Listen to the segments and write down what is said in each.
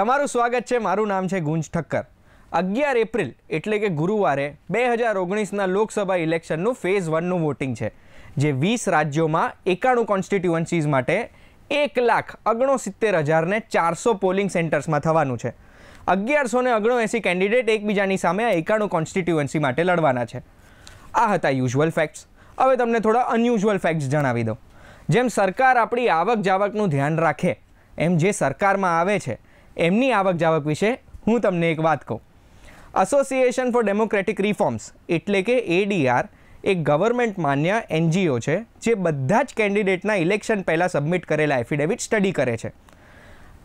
તમારું સ્વાગત છે. મારું નામ છે ગુંજ ઠક્કર. અગિયાર એપ્રિલ એટલે કે ગુરુવારે બે હજાર ઓગણીસના લોકસભા ઇલેક્શનનું ફેઝ વનનું વોટિંગ છે, જે વીસ રાજ્યોમાં એકાણું કોન્સ્ટિટ્યુઅન્સીઝ માટે એક લાખ ઓગણસિત્તેર હજારને ચારસો પોલિંગ સેન્ટર્સમાં થવાનું છે. અગિયારસો ને ઓગણએંસી કેન્ડિડેટ એકબીજાની સામે આ એકાણું કોન્સ્ટિટ્યુઅન્સી માટે લડવાના છે. આ હતા યુઝ્યુઅલ ફેક્ટ્સ હવે તમને થોડા અનયુઝ્યુઅલ ફેક્ટ્સ જણાવી દઉં. જેમ સરકાર આપણી આવક જાવકનું ધ્યાન રાખે, એમ જે સરકારમાં આવે છે એમની આવક જાવક વિશે હું તમને એક વાત કહું. એસોસિએશન ફોર ડેમોક્રેટિક રિફોર્મ્સ એટલે કે એડીઆર એક ગવર્મેન્ટ માન્ય એનજીઓ છે, જે બધા જ કેન્ડિડેટના ઇલેક્શન પહેલાં સબમિટ કરેલા એફિડેવિટ સ્ટડી કરે છે.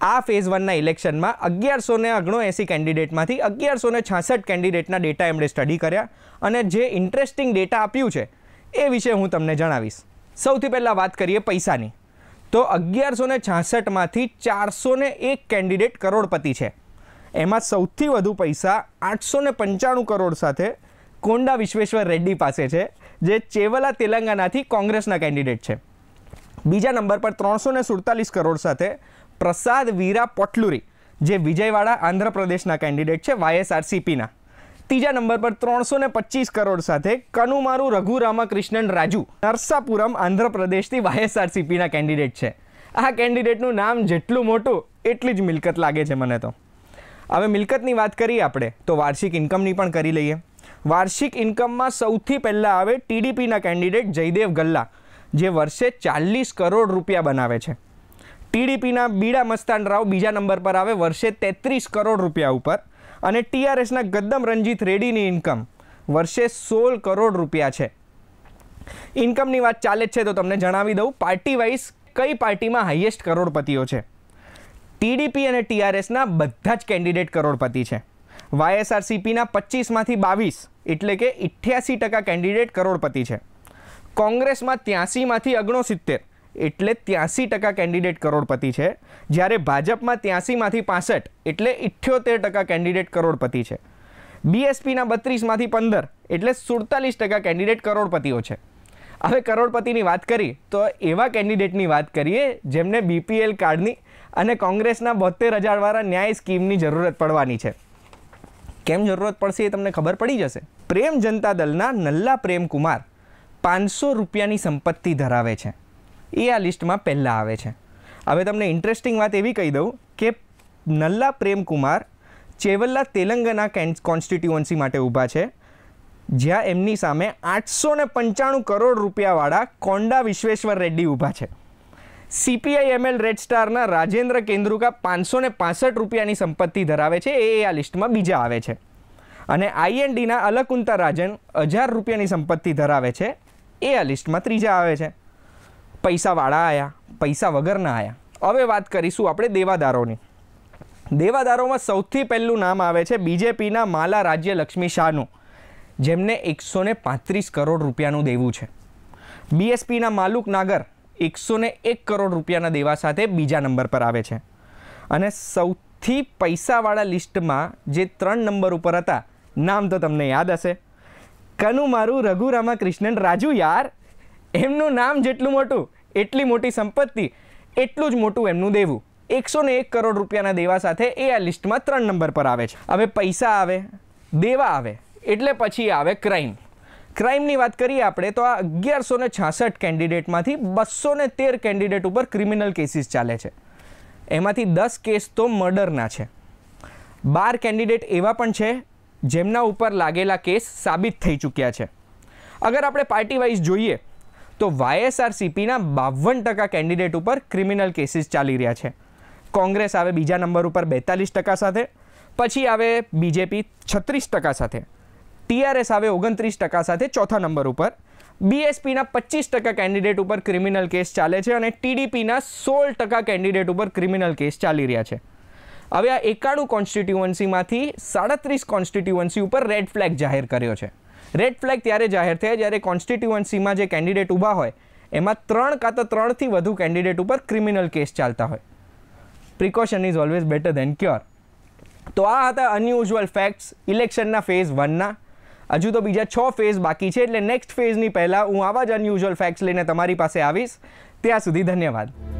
આ ફેઝ વનના ઇલેક્શનમાં અગિયારસો ને ઓગણએંસી કેન્ડિડેટમાંથી અગિયારસો ને છાસઠ કેન્ડિડેટના ડેટા એમણે સ્ટડી કર્યા અને જે ઇન્ટરેસ્ટિંગ ડેટા આપ્યું છે, એ વિશે હું તમને જણાવીશ. સૌથી પહેલાં વાત કરીએ પૈસાની. તો અગિયારસો ને છાસઠમાંથી ચારસો ને એક કેન્ડિડેટ કરોડપતિ છે. એમાં સૌથી વધુ પૈસા આઠસો ને પંચાણું કરોડ સાથે કોંડા વિશ્વેશ્વર રેડ્ડી પાસે છે, જે ચેવલા તેલંગાનાથી કોંગ્રેસના કેન્ડિડેટ છે. બીજા નંબર પર ત્રણસો ને સુડતાલીસ કરોડ સાથે પ્રસાદ વીરા પોટલુરી, જે વિજયવાડા, આંધ્રપ્રદેશના કેન્ડિડેટ છે, વાયએસઆરસીપીના. ત્રીજા નંબર પર ત્રણસો ને પચીસ કરોડ સાથે કનુમારુ રઘુ રામાકૃષ્ણન રાજુ નરસાપુરમ આંધ્રપ્રદેશથી વાયએસઆરસીપીના કેન્ડિડેટ છે. આ કેન્ડિડેટનું નામ જેટલું મોટું, એટલી જ મિલકત લાગે છે મને તો. હવે મિલકતની વાત કરીએ આપણે, તો વાર્ષિક ઇન્કમની પણ કરી લઈએ. વાર્ષિક ઇન્કમમાં સૌથી પહેલાં આવે ટીડીપીના કેન્ડિડેટ જયદેવ ગલ્લા, જે વર્ષે ચાલીસ કરોડ રૂપિયા બનાવે છે. ટીડીપીના બીડા મસ્તાન રાવ બીજા નંબર પર આવે, વર્ષે તેત્રીસ કરોડ રૂપિયા ઉપર. અને ટીઆરએસના ગદ્દમ રંજીત રેડ્ડીની ઇન્કમ વર્ષે સોળ કરોડ રૂપિયા છે. ઇન્કમની વાત ચાલે જ છે તો તમને જણાવી દઉં પાર્ટી વાઇઝ કઈ પાર્ટીમાં હાઈએસ્ટ કરોડપતિઓ છે? ટીડીપી અને ટીઆરએસના બધા જ કેન્ડિડેટ કરોડપતિ છે. વાયએસઆરસીપીના પચીસમાંથી બાવીસ, એટલે કે ઇઠ્યાસી ટકા કેન્ડિડેટ કરોડપતિ છે. કોંગ્રેસમાં ત્યાંસીમાંથી ઓગણસિત્તેર એટલે ત્યાંસી ટકા કેન્ડિડેટ કરોડપતિ છે. જ્યારે ભાજપમાં ત્યાંસીમાંથી પાસઠ એટલે ઇઠ્યોતેર ટકા કેન્ડિડેટ કરોડપતિ છે. બીએસપીના બત્રીસમાંથી પંદર એટલે સુડતાલીસ ટકા કેન્ડિડેટ કરોડપતિઓ છે. હવે કરોડપતિની વાત કરી તો એવા કેન્ડિડેટની વાત કરીએ જેમને બીપીએલ કાર્ડની અને કોંગ્રેસના બોતેર હજારવાળા ન્યાય સ્કીમની જરૂરત પડવાની છે. કેમ જરૂરત પડશે એ તમને ખબર પડી જશે? પ્રેમ જનતા દળના નલ્લા પ્રેમકુમાર પાંચસો રૂપિયાની સંપત્તિ ધરાવે છે. એ આ લિસ્ટમાં પહેલાં આવે છે. હવે તમને ઇન્ટરેસ્ટિંગ વાત એવી કહી દઉં કે નલ્લા પ્રેમકુમાર ચેવલ્લા તેલંગાના કોન્સ્ટિટ્યુઅન્સી માટે ઊભા છે, જ્યાં એમની સામે આઠસો ને પંચાણું કરોડ રૂપિયાવાળા કોંડા વિશ્વેશ્વર રેડ્ડી ઊભા છે. સીપીઆઈ એમએલ રેડ સ્ટારના રાજેન્દ્ર કેન્દ્રુકા પાંચસો ને પાસઠ રૂપિયાની સંપત્તિ ધરાવે છે, એ આ લિસ્ટમાં બીજા આવે છે. અને આઈએનડીના અલકુંતા રાજન હજાર રૂપિયાની સંપત્તિ ધરાવે છે, એ આ લિસ્ટમાં ત્રીજા આવે છે. પૈસાવાળા આવ્યા પૈસા વગરના આવ્યા હવે વાત કરીશું આપણે દેવાદારોની. દેવાદારોમાં સૌથી પહેલું નામ આવે છે બીજેપીના માલા રાજ્ય લક્ષ્મી શાહનું, જેમને એકસો ને પાંત્રીસ કરોડ રૂપિયાનું દેવું છે. બીએસપીના માલુક નાગર એકસો ને એક કરોડ રૂપિયાના દેવા સાથે બીજા નંબર પર આવે છે. અને સૌથી પૈસાવાળા લિસ્ટમાં જે ત્રણ નંબર ઉપર હતા, નામ તો તમને યાદ હશે. કનુ મારું રઘુ રામકૃષ્ણન રાજુ યાર એમનું નામ જેટલું મોટું, એટલી મોટી સંપત્તિ, એટલું જ મોટું એમનું દેવું. એકસો ને એક કરોડ રૂપિયાના દેવા સાથે એ આ લિસ્ટમાં ત્રણ નંબર પર આવે છે. હવે પૈસા આવે, દેવા આવે, એટલે પછી આવે ક્રાઇમ ક્રાઇમની વાત કરીએ આપણે તો આ અગિયારસો ને છાસઠ કેન્ડિડેટમાંથી બસો ને તેર કેન્ડિડેટ ઉપર ક્રિમિનલ કેસીસ ચાલે છે. એમાંથી દસ કેસ તો મર્ડરના છે. બાર કેન્ડિડેટ એવા પણ છે, જેમના ઉપર લાગેલા કેસ સાબિત થઈ ચૂક્યા છે. અગર આપણે પાર્ટી વાઇઝ જોઈએ તો વાયએસઆરસીપીના બાવન ટકા કેન્ડિડેટ ઉપર ક્રિમિનલ કેસીસ ચાલી રહ્યા છે. કોંગ્રેસ આવે બીજા નંબર ઉપર બેતાલીસ ટકા સાથે, પછી આવે બીજેપી છત્રીસ ટકા સાથે, ટીઆરએસ આવે ઓગણત્રીસ ટકા સાથે ચોથા નંબર ઉપર, બીએસપીના પચીસ ટકા કેન્ડિડેટ ઉપર ક્રિમિનલ કેસ ચાલે છે અને ટીડીપીના સોળ ટકા કેન્ડિડેટ ઉપર ક્રિમિનલ કેસ ચાલી રહ્યા છે. હવે આ એકાણું કોન્સ્ટિટ્યુઅન્સીમાંથી સાડત્રીસ કોન્સ્ટિટ્યુઅન્સી ઉપર રેડ ફ્લેગ જાહેર કર્યો છે. રેડ ફ્લેગ ત્યારે જાહેર થયા જ્યારે કોન્સ્ટિટ્યુઅન્સીમાં જે કેન્ડિડેટ ઊભા હોય, એમાં ત્રણ કાં તો ત્રણથી વધુ કેન્ડિડેટ ઉપર ક્રિમિનલ કેસ ચાલતા હોય. Precaution is always better than cure તો આ હતા અનયુઝ્યુઅલ ફેક્ટ્સ ઇલેક્શનના ફેઝ વનના હજુ તો બીજા છ ફેઝ બાકી છે, એટલે નેક્સ્ટ ફેઝની પહેલાં હું આવા જ અનયુઝ્યુઅલ ફેક્ટ્સ લઈને તમારી પાસે આવીશ. ત્યાં સુધી ધન્યવાદ.